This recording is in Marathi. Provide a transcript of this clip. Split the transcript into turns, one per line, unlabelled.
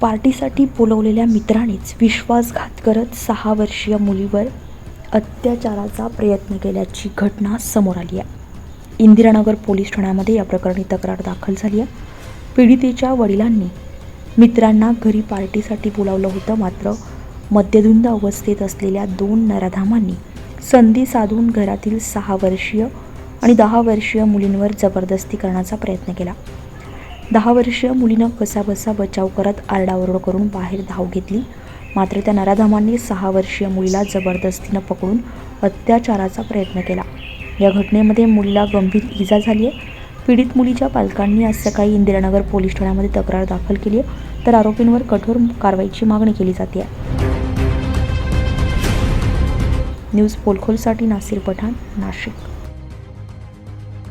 पार्टीसाठी बोलवलेल्या मित्रानेच विश्वासघात करत सहा वर्षीय मुलीवर अत्याचाराचा प्रयत्न केल्याची घटना समोर आली आहे. इंदिरानगर पोलीस ठाण्यामध्ये या प्रकरणी तक्रार दाखल झाली आहे. पीडितेच्या वडिलांनी मित्रांना घरी पार्टीसाठी बोलावलं होतं मात्र मद्यधुंद अवस्थेत असलेल्या दोन नराधामांनी संधी साधून घरातील सहा वर्षीय आणि दहा वर्षीय मुलींवर जबरदस्ती करण्याचा प्रयत्न केला. दहा वर्षीय मुलीनं कसाबसा बचाव करत आरडाओरड करून बाहेर धाव घेतली. मात्र त्या नराधामांनी सहा वर्षीय मुलीला जबरदस्तीनं पकडून अत्याचाराचा प्रयत्न केला. या घटनेमध्ये मुलीला गंभीर इजा झाली आहे. पीडित मुलीच्या पालकांनी आज सकाळी इंदिरानगर पोलीस ठाण्यामध्ये तक्रार दाखल केली आहे. तर आरोपींवर कठोर कारवाईची मागणी केली जाते. आहे न्यूज पोलखोलसाठी नासिर पठाण नाशिक.